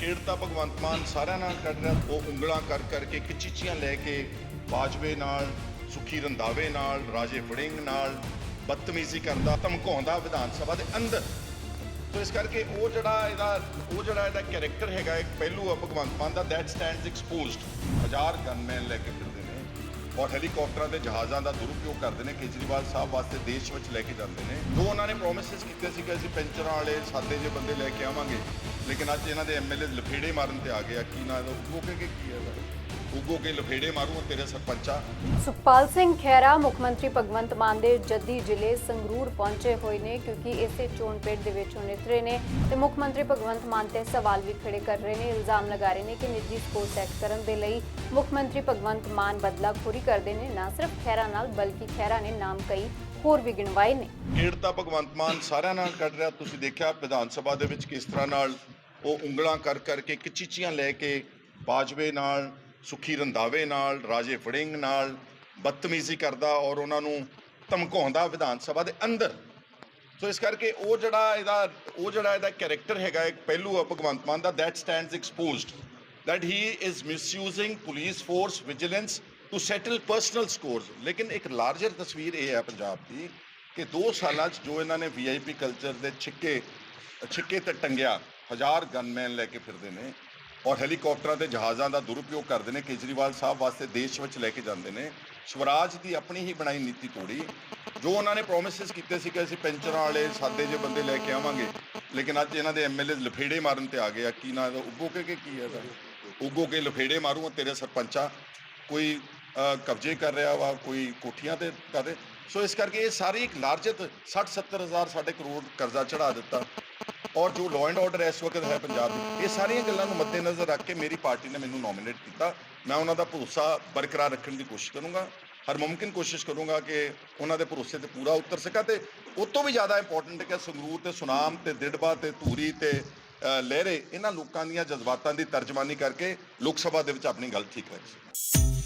ਕਿਹੜਤਾ ਭਗਵੰਤ ਮਾਨ ਸਾਰਿਆਂ ਨਾਲ ਕੱਢ ਰਿਹਾ, ਉਹ ਉਂਗਲਾਂ ਕਰ ਕਰਕੇ ਕਿਚੀਚੀਆਂ ਲੈ ਕੇ ਬਾਜਵੇ ਨਾਲ, ਸੁਖੀ ਰੰਧਾਵੇ ਨਾਲ, ਰਾਜੇ ਵੜਿੰਗ ਨਾਲ ਬਦਤਮੀਜ਼ੀ ਕਰਦਾ ਧਮਕਾਉਂਦਾ ਵਿਧਾਨ ਸਭਾ ਦੇ ਅੰਦਰ। ਸੋ ਇਸ ਕਰਕੇ ਉਹ ਜਿਹੜਾ ਇਹਦਾ, ਉਹ ਜਿਹੜਾ ਇਹਦਾ ਕੈਰੈਕਟਰ ਹੈਗਾ ਇੱਕ ਪਹਿਲੂ ਆ ਭਗਵੰਤ ਮਾਨ ਦਾ ਦੈਟ ਸਟੈਂਡਸ ਐਕਸਪੋਜ਼ਡ ਹਜ਼ਾਰ ਗਨਮੈਨ ਲੈ ਕੇ ਫਿਰਦੇ ਨੇ। ਔਰ ਹੈਲੀਕਾਪਟਰਾਂ ਤੇ ਜਹਾਜ਼ਾਂ ਦਾ ਦੁਰਉਪਯੋਗ ਕਰਦੇ ਨੇ, ਕੇਜਰੀਵਾਲ ਸਾਹਿਬ ਵਾਸਤੇ ਦੇਸ਼ ਵਿੱਚ ਲੈ ਕੇ ਜਾਂਦੇ ਨੇ। ਜੋ ਉਹਨਾਂ ਨੇ ਪ੍ਰੋਮਿਸਸ ਕੀਤੇ ਸੀ ਕਿ ਅਸੀਂ ਪੈਂਚਰਾਂ ਵਾਲੇ ਸਾਦੇ ਜਿਹੇ ਬੰਦੇ ਲੈ ਕੇ ਆਵਾਂਗੇ, ਲੇਕਿਨ ਅੱਜ ਇਹਨਾਂ ਦੇ ਐਮਐਲਏ ਲਫੇੜੇ ਮਾਰਨ ਤੇ ਆ ਗਏ ਆ। ਕੀ ਨਾ ਉਗੋ ਕੇ ਕੀ ਹੈ ਉਗੋ ਕੇ ਲਫੇੜੇ ਮਾਰੂ ਤੇਰੇ ਸਰਪੰਚਾ। ਸੁਖਪਾਲ ਸਿੰਘ ਖਹਿਰਾ ਮੁੱਖ ਮੰਤਰੀ ਭਗਵੰਤ ਮਾਨ ਦੇ ਜੱਦੀ ਜ਼ਿਲ੍ਹੇ ਸੰਗਰੂਰ ਪਹੁੰਚੇ ਹੋਏ ਨੇ ਕਿਉਂਕਿ ਇਸੇ ਚੋਣ ਪੇੜ ਦੇ ਵਿੱਚ ਉਹ ਨਿਤਰੇ ਨੇ ਤੇ ਮੁੱਖ ਮੰਤਰੀ ਭਗਵੰਤ ਮਾਨ ਤੇ ਸਵਾਲ ਵੀ ਖੜੇ ਕਰ ਰਹੇ ਨੇ ਇਲਜ਼ਾਮ ਲਗਾ ਰਹੇ ਨੇ ਕਿ ਨਿੱਜੀ ਸਕੋਰ ਸੈੱਟ ਕਰਨ ਦੇ ਲਈ ਮੁੱਖ ਮੰਤਰੀ ਭਗਵੰਤ ਮਾਨ ਬਦਲਾਖੋਰੀ ਕਰਦੇ ਨੇ ਨਾ ਸਿਰਫ ਖਹਿਰਾ ਨਾਲ ਬਲਕਿ ਖਹਿਰਾ ਨੇ ਨਾਮ ਕਈ ਹੋਰ ਵੀ ਗਿਣਵਾਏ ਨੇ। ਕਿਹੜਤਾ ਭਗਵੰਤ ਮਾਨ ਸਾਰਿਆਂ ਨਾਲ ਕੱਢ ਰਿਹਾ ਤੁਸੀਂ ਦੇਖਿਆ ਵਿਧਾਨ ਸਭਾ ਦੇ ਵਿੱਚ ਕਿਸ ਤਰ੍ਹਾਂ ਨਾਲ ਉਹ ਉਂਗਲਾਂ ਕਰ ਕਰਕੇ ਕਿਚੀਚੀਆਂ ਲੈ ਕੇ ਬਾਜਵੇ ਨਾਲ ਸੁਖੀ ਰੰਧਾਵੇ ਨਾਲ, ਰਾਜੇ ਵੜਿੰਗ ਨਾਲ, ਬਦਤਮੀਜ਼ੀ ਕਰਦਾ ਔਰ ਉਹਨਾਂ ਨੂੰ ਧਮਕਾਉਂਦਾ ਵਿਧਾਨ ਸਭਾ ਦੇ ਅੰਦਰ। ਸੋ ਇਸ ਕਰਕੇ ਉਹ ਜਿਹੜਾ ਇਹਦਾ, ਉਹ ਜਿਹੜਾ ਇਹਦਾ ਕੈਰੈਕਟਰ ਹੈਗਾ, ਇੱਕ ਪਹਿਲੂ ਆ ਭਗਵੰਤ ਮਾਨ ਦਾ that stands exposed that he is misusing police force vigilance to settle personal scores. ਲੇਕਿਨ ਇੱਕ ਲਾਰਜਰ ਤਸਵੀਰ ਇਹ ਹੈ ਪੰਜਾਬ ਦੀ ਕਿ 2 ਸਾਲਾਂ 'ਚ ਜੋ ਇਹਨਾਂ ਨੇ ਵੀਆਈਪੀ ਕਲਚਰ ਦੇ ਛਿੱਕੇ ਛਿੱਕੇ ਤੇ ਟੰਗਿਆ, ਹਜ਼ਾਰ ਗਨਮੈਨ ਲੈ ਕੇ ਫਿਰਦੇ ਨੇ ਔਰ ਹੈਲੀਕਾਪਟਰਾਂ ਤੇ ਜਹਾਜ਼ਾਂ ਦਾ ਦੁਰਉਪਯੋਗ ਕਰਦੇ ਨੇ ਕੇਜਰੀਵਾਲ ਸਾਹਿਬ ਵਾਸਤੇ ਦੇਸ਼ ਵਿੱਚ ਲੈ ਕੇ ਜਾਂਦੇ ਨੇ। ਸਵਰਾਜ ਦੀ ਆਪਣੀ ਹੀ ਬਣਾਈ ਨੀਤੀ ਤੋੜੀ। ਜੋ ਉਹਨਾਂ ਨੇ ਪ੍ਰੋਮਿਸਸ ਕੀਤੇ ਸੀ ਕਿ ਅਸੀਂ ਪੈਂਚਰਾਂ ਵਾਲੇ ਸਾਦੇ ਜਿਹੇ ਬੰਦੇ ਲੈ ਕੇ ਆਵਾਂਗੇ। ਲੇਕਿਨ ਅੱਜ ਇਹਨਾਂ ਦੇ ਐਮਐਲਏ ਲਫੇੜੇ ਮਾਰਨ ਤੇ ਆ ਗਏ ਆ। ਕੀ ਨਾ ਉੱਗੋ ਕੇ ਕਿ ਕੀ ਹੈ ਇਹਦਾ? ਉਗੋ ਕੇ ਲਫੇੜੇ ਮਾਰੂ ਤੇਰੇ ਸਰਪੰਚਾ। ਕੋਈ ਕਬਜ਼ੇ ਕਰ ਰਿਹਾ ਵਾ, ਕੋਈ ਕੋਠੀਆਂ ਤੇ ਕਰਦੇ ਸੋ ਇਸ ਕਰਕੇ ਇਹ ਸਾਰੀ ਇੱਕ ਲਾਰਜਤ 60 70 ਹਜ਼ਾਰ ਸਾਡੇ ਕਰੋੜ ਕਰਜ਼ਾ ਚੜਾ ਦਿੱਤਾ। ਔਰ ਜੋ ਲਾਅ ਐਂਡ ਆਰਡਰ ਇਸ ਵਕਤ ਹੈ ਪੰਜਾਬ ਵਿੱਚ ਇਹ ਸਾਰੀਆਂ ਗੱਲਾਂ ਨੂੰ ਮੱਦੇਨਜ਼ਰ ਰੱਖ ਕੇ ਮੇਰੀ ਪਾਰਟੀ ਨੇ ਮੈਨੂੰ ਨੋਮੀਨੇਟ ਕੀਤਾ। ਮੈਂ ਉਹਨਾਂ ਦਾ ਭਰੋਸਾ ਬਰਕਰਾਰ ਰੱਖਣ ਦੀ ਕੋਸ਼ਿਸ਼ ਕਰੂੰਗਾ। ਹਰ ਮੁਮਕਿਨ ਕੋਸ਼ਿਸ਼ ਕਰੂੰਗਾ ਕਿ ਉਹਨਾਂ ਦੇ ਭਰੋਸੇ ਤੇ ਪੂਰਾ ਉਤਰ ਸਕਾਂ ਤੇ ਉਸ ਤੋਂ ਵੀ ਜ਼ਿਆਦਾ ਇੰਪੋਰਟੈਂਟ ਹੈ ਕਿ ਸੰਗਰੂਰ ਤੇ ਸੁਨਾਮ ਤੇ ਦਿੜਬਾ ਤੇ ਧੂਰੀ ਤੇ ਲਹਿਰੇ ਇਹਨਾਂ ਲੋਕਾਂ ਦੀਆਂ ਜਜ਼ਬਾਤਾਂ ਦੀ ਤਰਜਮਾਨੀ ਕਰਕੇ ਲੋਕ ਸਭਾ ਦੇ ਵਿੱਚ ਆਪਣੀ ਗੱਲ ਠੀਕ ਰੱਖ। ਸਕਣ